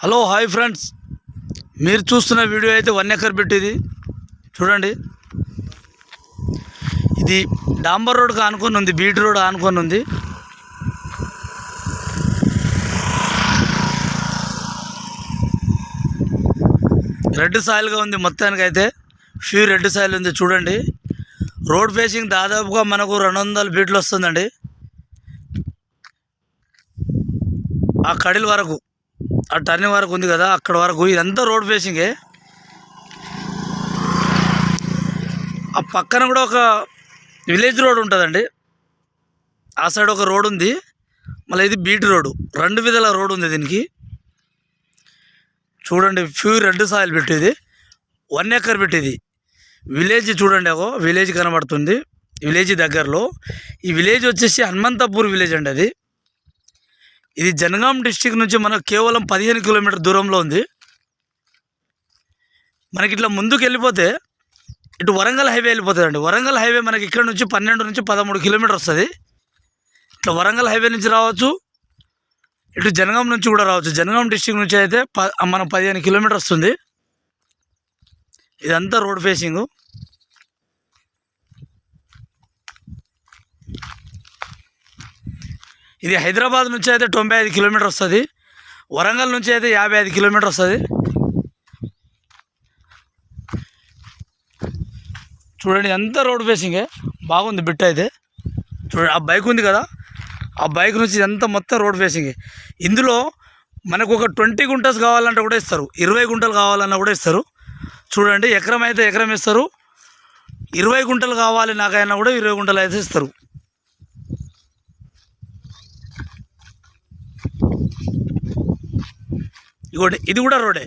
Hello hi friends. మీరు చూస్తున్న video అయితే వన్ ఎకర్ ఇది. చూడండి. ఇది డాంబర్ రోడ్కి ఆనుకొని ఉంది బీట్ రోడ్ ఆనుకొని ఉంది. రెడ్ సాయిల్గా ఉంది మొత్తానికి అయితే ఫ్యూ రెడ్ సాయిల్ ఉంది చూడండి. రోడ్ ఫేసింగ్ దాదాపుగా మనకు రెండు వందల ఫీట్లు వస్తుందండి. ఆ కడిల వరకు. ఆ టర్నింగ్ వరకు ఉంది కదా అక్కడ వరకు ఇదంతా రోడ్ ఫేసింగే. ఆ పక్కన కూడా ఒక విలేజ్ రోడ్ ఉంటుందండి. ఆ సైడ్ ఒక రోడ్ ఉంది. మళ్ళీ ఇది బీట్ రోడ్. రెండు విధాల రోడ్ ఉంది దీనికి. చూడండి ప్యూర్ రెడ్ సాయిల్ పెట్టేది. వన్ ఎకర్ పెట్టేది. విలేజ్ చూడండి ఒక విలేజ్ కనబడుతుంది. విలేజ్ దగ్గరలో. ఈ విలేజ్ వచ్చేసి హనుమంతపూర్ విలేజ్ అండి అది. ఇది జనగాం డిస్టిక్ నుంచి మనకు కేవలం పదిహేను కిలోమీటర్ దూరంలో ఉంది. మనకి ఇట్లా ముందుకు వెళ్ళిపోతే ఇటు వరంగల్ హైవే వెళ్ళిపోతుందండి. వరంగల్ హైవే మనకి ఇక్కడ నుంచి పన్నెండు నుంచి పదమూడు కిలోమీటర్ వస్తుంది. ఇట్లా వరంగల్ హైవే నుంచి రావచ్చు ఇటు జనగాం నుంచి కూడా రావచ్చు. జనగాం డిస్టిక్ నుంచి అయితే ప మనం పదిహేను కిలోమీటర్ వస్తుంది. ఇదంతా రోడ్ ఫేసింగు. ఇది హైదరాబాద్ నుంచి అయితే తొంభై ఐదు కిలోమీటర్ వస్తుంది. వరంగల్ నుంచి అయితే యాభై ఐదు కిలోమీటర్ వస్తుంది. చూడండి ఎంత రోడ్ ఫేసింగే బాగుంది బిట్ అయితే. చూడండి ఆ బైక్ ఉంది కదా. ఆ బైక్ నుంచి ఇదంతా మొత్తం రోడ్ ఫేసింగే ఇందులో మనకు ఒక ట్వంటీ గుంటస్ కావాలంటే కూడా ఇస్తారు. ఇరవై గుంటలు కావాలన్నా కూడా ఇస్తారు. చూడండి ఎకరం అయితే ఎకరం ఇస్తారు. ఇరవై గుంటలు కావాలి నాకైనా కూడా ఇరవై గుంటలు అయితే ఇస్తారు. ఇగోండి ఇది కూడా రోడే.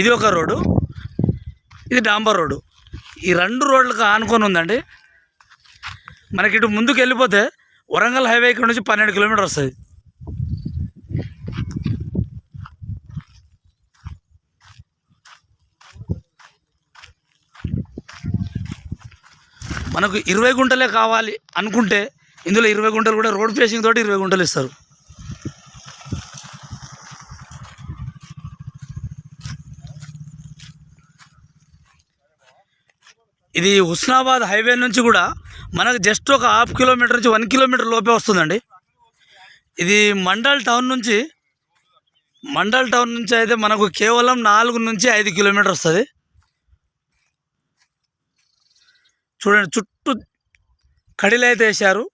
ఇది ఒక రోడ్డు. ఇది డాంబర్ రోడ్డు. ఈ రెండు రోడ్లకు ఆనుకొని ఉందండి. మనకి ఇటు ముందుకు వెళ్ళిపోతే వరంగల్ హైవే ఇక్కడ నుంచి పన్నెండు కిలోమీటర్ వస్తుంది మనకు ఇరవై గుంటలే కావాలి అనుకుంటే ఇందులో ఇరవై గుంటలు కూడా రోడ్ ఫేసింగ్ తోటి ఇరవై గుంటలు ఇస్తారు. ఇది హుస్నాబాద్ హైవే నుంచి కూడా మనకు జస్ట్ ఒక హాఫ్ కిలోమీటర్ నుంచి వన్ కిలోమీటర్ లోపే వస్తుందండి. ఇది మండల్ టౌన్ నుంచి మండల్ టౌన్ నుంచి అయితే మనకు కేవలం నాలుగు నుంచి ఐదు కిలోమీటర్ వస్తుంది. చూడండి చుట్టూ కడిలు అయితే వేశారు.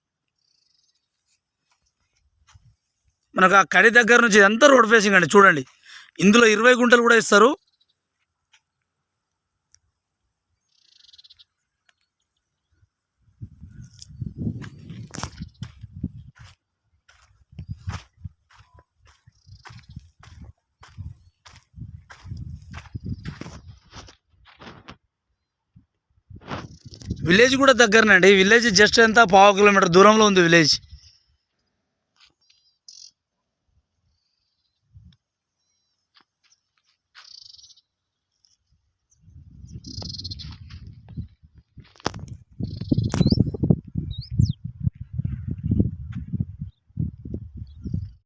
మనకు ఆ కడి దగ్గర నుంచి ఎంత రోడ్ ఫేసింగ్ అండి చూడండి. ఇందులో ఇరవై గుంటలు కూడా ఇస్తారు. విలేజ్ కూడా దగ్గరనండి విలేజ్ జస్ట్ ఎంత పావు కిలోమీటర్ దూరంలో ఉంది విలేజ్.